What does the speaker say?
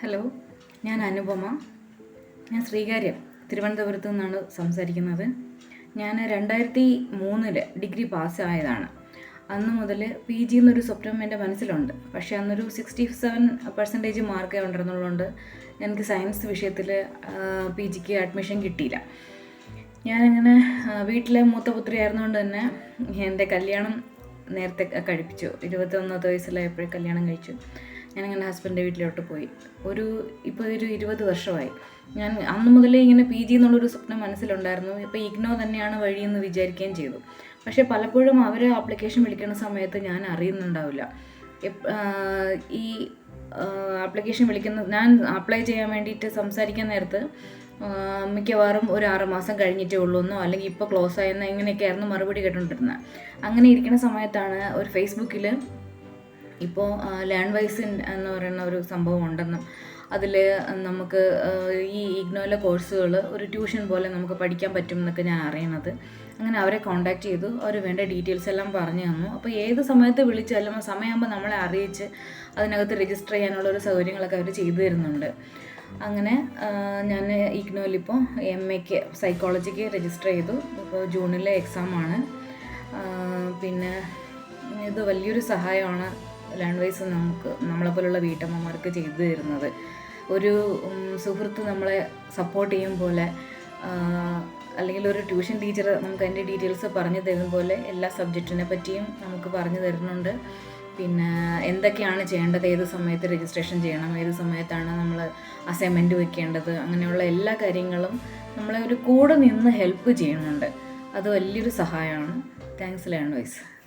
Hello ഞാൻ അനുപമ. ഞാൻ ശ്രീകാര്യം തിരുവനന്തപുരത്ത് നിന്നാണ് സംസാരിക്കുന്നത്. ഞാൻ രണ്ടായിരത്തി മൂന്നിൽ ഡിഗ്രി പാസ്സായതാണ് അന്ന് മുതൽ പി ജി എന്നൊരു സ്വപ്നം എന്റെ മനസ്സിലുണ്ട്. പക്ഷേ അന്നൊരു സിക്സ്റ്റി സെവൻ പെർസെന്റേജ് മാർക്കേ ഉണ്ടായിരുന്നുള്ളതുകൊണ്ട് എനിക്ക് സയൻസ് വിഷയത്തിൽ പി ജിക്ക് അഡ്മിഷൻ കിട്ടിയില്ല. ഞാനങ്ങനെ വീട്ടിലെ മൂത്ത പുത്രി ആയിരുന്നുകൊണ്ട് തന്നെ എന്റെ കല്യാണം നേരത്തെ കഴിപ്പിച്ചു കഴിപ്പിച്ചു. ഇരുപത്തൊന്നാമത്തെ വയസ്സിലായപ്പോഴേ കല്യാണം കഴിച്ചു. ഞാനങ്ങനെ ഹസ്ബൻഡിന്റെ വീട്ടിലോട്ട് പോയി. ഒരു ഇപ്പോൾ ഒരു ഇരുപത് വർഷമായി. ഞാൻ അന്ന് മുതലേ ഇങ്ങനെ പി ജി എന്നുള്ളൊരു സ്വപ്നം മനസ്സിലുണ്ടായിരുന്നു. ഇപ്പോൾ ഇഗ്നോ തന്നെയാണ് വഴിയെന്ന് വിചാരിക്കുകയും ചെയ്തു. പക്ഷേ പലപ്പോഴും അവർ ആപ്ലിക്കേഷൻ വിളിക്കുന്ന സമയത്ത് ഞാൻ അറിയുന്നുണ്ടാവില്ല. ഈ ആപ്ലിക്കേഷൻ വിളിക്കുന്ന ഞാൻ അപ്ലൈ ചെയ്യാൻ വേണ്ടിയിട്ട് സംസാരിക്കാൻ നേരത്ത് മിക്കവാറും ഒരു ആറ് മാസം കഴിഞ്ഞിട്ടേ ഉള്ളൂ എന്നോ അല്ലെങ്കിൽ ഇപ്പോൾ ക്ലോസ് ആയെന്നോ ഇങ്ങനെയൊക്കെയായിരുന്നു മറുപടി കേട്ടോണ്ടിരുന്നത് അങ്ങനെ ഇരിക്കുന്ന സമയത്താണ് ഒരു ഫേസ്ബുക്കിൽ ഇപ്പോൾ ലേൺ വൈസ് എന്ന് പറയുന്ന ഒരു സംഭവം ഉണ്ടെന്നും അതിൽ നമുക്ക് ഈ ഇഗ്നോയിലെ കോഴ്സുകൾ ഒരു ട്യൂഷൻ പോലെ നമുക്ക് പഠിക്കാൻ പറ്റും എന്നൊക്കെ ഞാൻ അറിയണത്. അങ്ങനെ അവരെ കോൺടാക്ട് ചെയ്തു അവർ വേണ്ട ഡീറ്റെയിൽസ് എല്ലാം പറഞ്ഞു തന്നു. അപ്പോൾ ഏത് സമയത്ത് വിളിച്ചാലും ആ സമയമാകുമ്പോൾ നമ്മളെ അറിയിച്ച് അതിനകത്ത് രജിസ്റ്റർ ചെയ്യാനുള്ള ഒരു സൗകര്യങ്ങളൊക്കെ അവർ ചെയ്തു തരുന്നുണ്ട്. അങ്ങനെ ഞാൻ ഇഗ്നോയിലിപ്പോൾ എം എക്ക് സൈക്കോളജിക്ക് രജിസ്റ്റർ ചെയ്തു. ഇപ്പോൾ ജൂണിലെ എക്സാമാണ് പിന്നെ ഇത് വലിയൊരു സഹായമാണ്. ലാൻഡ് വൈസ് നമുക്ക് നമ്മളെപ്പോലുള്ള വീട്ടമ്മമാർക്ക് ചെയ്തു തരുന്നത്. ഒരു സുഹൃത്ത് നമ്മളെ സപ്പോർട്ട് ചെയ്യും പോലെ അല്ലെങ്കിൽ ഒരു ട്യൂഷൻ ടീച്ചർ നമുക്ക് അതിന്റെ ഡീറ്റെയിൽസ് പറഞ്ഞു തരും പോലെ എല്ലാ സബ്ജക്റ്റിനെ പറ്റിയും നമുക്ക് പറഞ്ഞു തരുന്നുണ്ട്. പിന്നെ എന്തൊക്കെയാണ് ചെയ്യേണ്ടത്? ഏത് സമയത്ത് രജിസ്ട്രേഷൻ ചെയ്യണം? ഏത് സമയത്താണ് നമ്മൾ അസൈൻമെന്റ് വെക്കേണ്ടത്? അങ്ങനെയുള്ള എല്ലാ കാര്യങ്ങളും നമ്മളെ ഒരു കൂടെ നിന്ന് ഹെൽപ്പ് ചെയ്യുന്നുണ്ട്. അത് വലിയൊരു സഹായമാണ്. Thanks learn wise.